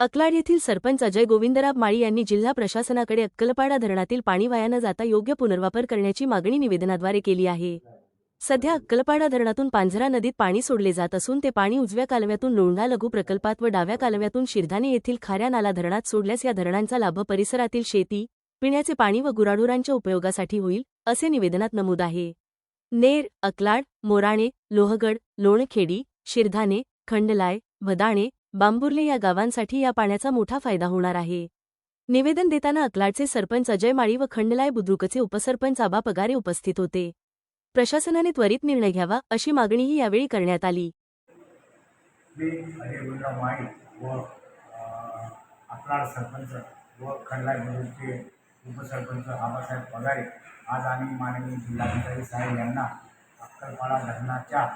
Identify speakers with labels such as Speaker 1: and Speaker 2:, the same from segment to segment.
Speaker 1: अकलाड येथील सरपंच अजय गोविंदराव माळी यांनी जिल्हा प्रशासनाकडे अक्कलपाडा धरणातील पाणी वाया न जाता योग्य पुनर्वापर करण्याची मागणी निवेदनाद्वारे केली आहे. सध्या अक्कलपाडा धरणातून पांझरा नदीत पाणी सोडले जात असून ते पाणी उजव्या कालव्यातून लोंढा लघु प्रकल्पात व डाव्या कालव्यातून शिरधाने येथील खाऱ्या नाला धरणात सोडल्यास या धरणांचा लाभ परिसरातील शेती पिण्याचे पाणी व गुराढोरांच्या उपयोगासाठी होईल असे निवेदनात नमूद आहे. नेर अकलाड मोराणे लोहगड लोणखेडी शिरधाने खंडलाय भदाणे बांबुर्ले या गावांसाठी या पाण्याचा मोठा फायदा होणार आहे. निवेदन देताना अकलाडचे सरपंच अजय माळी व खंडलाय बुद्रुकचे उपसरपंच आबा पगारे उपस्थित होते. प्रशासनाने त्वरित निर्णय घ्यावा अशी मागणीही यावेळी करण्यात आली.
Speaker 2: मी माळी व अकलाड सरपंच व खंडलाय बुद्रुकचे उपसरपंच आबासाहेब पगारे. आज आम्ही माननीय जिल्हाधिकारी साहेब यांना अक्कलपाडा धरणाच्या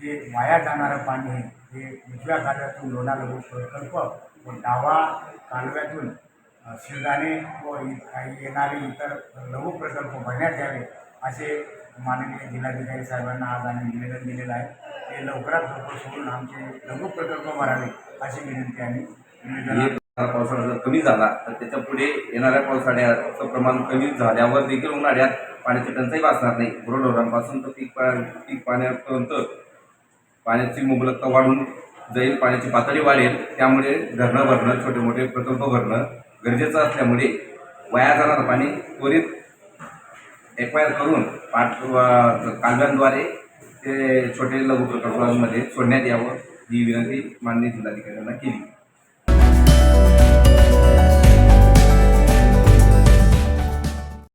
Speaker 2: जे वाया जाणारं पाणी आहे ते उजव्या कालव्यातून लोणा प्रकल्प व डावा कालव्यातून अ, व काही येणारे इतर लघु प्रकल्प भरण्यात यावे असे माननीय जिल्हाधिकारी साहेबांना आज आम्ही निवेदन दिलेलं आहे. ते लवकरात लवकर सोडून आमचे लघु प्रकल्प भरावे अशी विनंती आम्ही निवेदनात
Speaker 3: पावसाळा जर कमी झाला तर त्याच्या पुढे येणाऱ्या पावसाळ्याचं प्रमाण कमी झाल्यावर देखील उन्हाळ्यात पाण्याची टंचाई वाचणार नाही. गुरढोरांपासून तर पीक पा पीक पाण्यापर्यंत पाण्याची मुबलकता वाढून जाईल पाण्याची पातळी वाढेल. त्यामुळे धरणं भरणं छोटे मोठे प्रकल्प भरणं गरजेचं असल्यामुळे वाया जाणारं पाणी त्वरित एक्वायर करून पाठ कालव्यांद्वारे ते छोटे लघु प्रकल्पांमध्ये सोडण्यात यावं ही विनंती माननीय जिल्हाधिकाऱ्यांना केली.